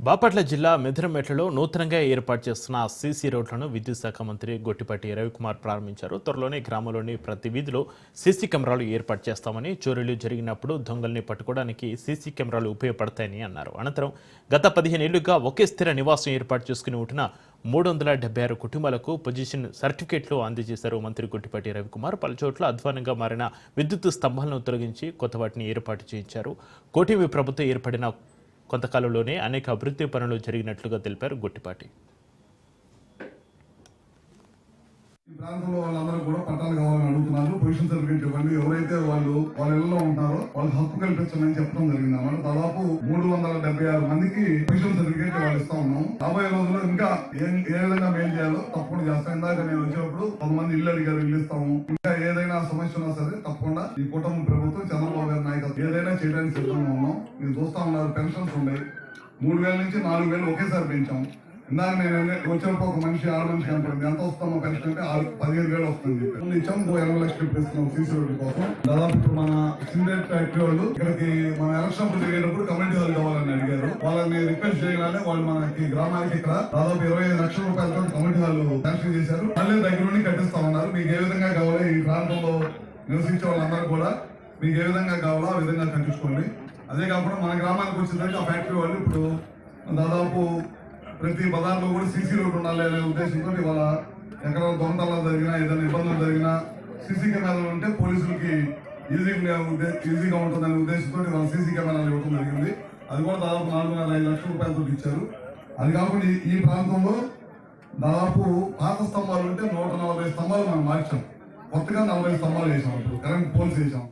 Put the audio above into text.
బాపట్ల జిల్లా మెదరమెట్లలో నూతనంగా ఏర్పాటు చేస్తున్న సీసీ రోడ్లను విద్యుత్ శాఖ మంత్రి గొట్టిపాటి రవికుమార్ ప్రారంభించారు. త్వరలోనే గ్రామంలోని ప్రతి వీధిలో సీసీ కెమెరాలు ఏర్పాటు చేస్తామని చోరీలు జరిగినప్పుడు దొంగల్ని పట్టుకోవడానికి సీసీ కెమెరాలు ఉపయోగపడతాయని అన్నారు. అనంతరం గత పదిహేను ఏళ్ళుగా ఒకే స్థిర నివాసం ఏర్పాటు చేసుకుని ఉంటున్న మూడు వందల డెబ్బై ఆరు కుటుంబాలకు పొజిషన్ సర్టిఫికేట్లు అందజేశారు మంత్రి గుట్టిపాటి రవికుమార్. పలుచోట్ల అధ్వానంగా మారిన విద్యుత్ స్తంభాలను తొలగించి కొత్త వాటిని ఏర్పాటు చేయించారు. కోటివి ప్రభుత్వం ఏర్పడిన కొంతకాలంలోనే అనేక అభివృద్ధి పనులు జరిగినట్లుగా తెలిపారు గొట్టిపాటి. ప్రాంతంలో కూడా పట్టాలు కావాలని అడుగుతున్నారు. పొజిషన్ సర్టిఫికేట్ ఇవ్వండి. ఎవరైతే వాళ్ళు వాళ్ళ ఇళ్ళలో ఉంటారో వాళ్ళకి హక్కు కల్పించమని చెప్పడం జరిగింది అన్నమాట. దాదాపు మూడు వందల డెబ్బై ఆరు మందికి పొజిషన్ సర్టిఫికేట్ వాళ్ళు ఇస్తా ఉన్నాం. రాబోయే రోజుల్లో ఇంకా ఏ విధంగా మేలు చేయాలో తప్పకుండా చేస్తాం. ఇందాక నేను వచ్చినప్పుడు కొంతమంది ఇల్లు అడిగారు ఇల్లు ఇస్తాము. ఇంకా ఏదైనా సమస్య ఉన్నా సరే తప్పకుండా ఈ కుటుంబ ప్రభుత్వం చంద్రబాబు గారి నాయకత్వం ఏదైనా చేయడానికి సిద్ధంగా ఉన్నాం. మీరు చూస్తా ఉన్నారు పెన్షన్స్ ఉన్నాయి. మూడు వేల నుంచి నాలుగు వేలు ఒకేసారి పెంచాము ఇందాక నేను వచ్చినప్పుడు ఒక మనిషి ఆరు మనిషి కనపడింది ఎంత వస్తామో పెన్షన్ అంటే ఆరు పదిహేను వేలు వస్తుంది ముందు ఇచ్చాం ఇంకో ఎనభై లక్షలు ఇప్పిస్తున్నాం సీసీ రోడ్డు కోసం. దాదాపు ఇప్పుడు మన సింగరేట్ ఫ్యాక్టరీ వాళ్ళు ఇక్కడికి మన ఎలక్షన్ అప్పుడు తిరిగేటప్పుడు కమ్యూనిటీ కావాలని అడిగారు. వాళ్ళని రిక్వెస్ట్ చేయగానే వాళ్ళు మనకి గ్రామానికి ఇక్కడ దాదాపు ఇరవై ఐదు లక్షల రూపాయలతో కమిటీ వాళ్ళు శాంక్షన్ చేశారు. మళ్ళీ దగ్గర నుండి కట్టిస్తా ఉన్నారు. మీకు ఏ విధంగా కావాలి ఈ ప్రాంతంలో నివసించే వాళ్ళందరూ కూడా మీకు ఏ విధంగా కావాలో ఆ విధంగా కట్టించుకోండి. అదే కాకుండా మన గ్రామానికి వచ్చిందంటే ఆ ఫ్యాక్టరీ వాళ్ళు ఇప్పుడు దాదాపు ప్రతి బజార్లో కూడా సీసీ రోడ్డు ఉండాలి అనే ఉద్దేశంతో ఇవాళ ఎక్కడ దొంగతనాలు జరిగినా ఏదైనా ఇబ్బందులు జరిగినా సీసీ కెమెరాలు ఉంటే పోలీసులకి ఈజీగా ఈజీగా ఉంటుందనే ఉద్దేశంతో ఇవాళ సీసీ కెమెరాలు ఇవ్వడం జరిగింది. అది కూడా దాదాపు నాలుగున్నర ఐదు లక్షల రూపాయలతో ఇచ్చారు. అది కాకుండా ఈ- ఈ ప్రాంతంలో దాదాపు పాత స్తంభాలు ఉంటే నూట నలభై స్తంభాలు మనం మార్చాం. కొత్తగా నలభై స్తంభాలు వేసాం ఇప్పుడు కరెంట్ పోల్స్ వేసాం.